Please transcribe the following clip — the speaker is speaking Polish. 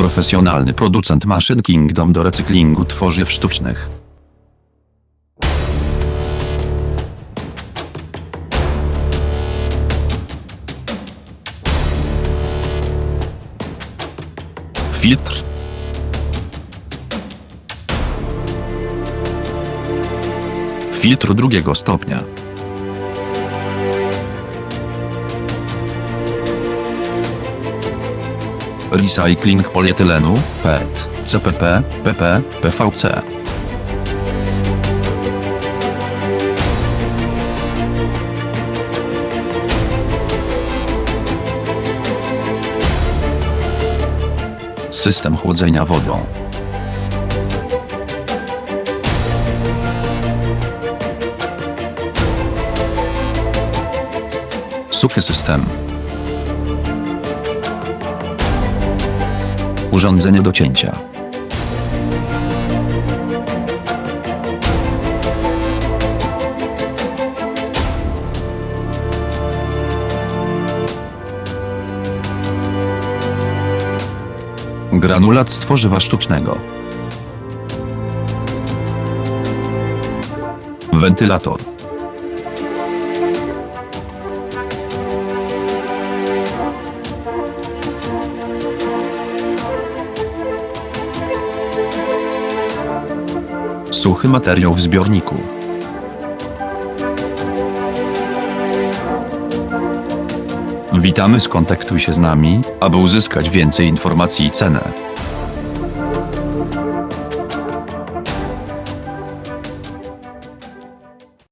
Profesjonalny producent maszyn Kingdom do recyklingu tworzyw sztucznych. Filtr. Filtr drugiego stopnia. Recycling polietylenu, PET, CPP, PP, PVC. System chłodzenia wodą. Suchy system. Urządzenie do cięcia. Granulat z tworzywa sztucznego. Wentylator. Suchy materiał w zbiorniku. Witamy, skontaktuj się z nami, aby uzyskać więcej informacji i cenę.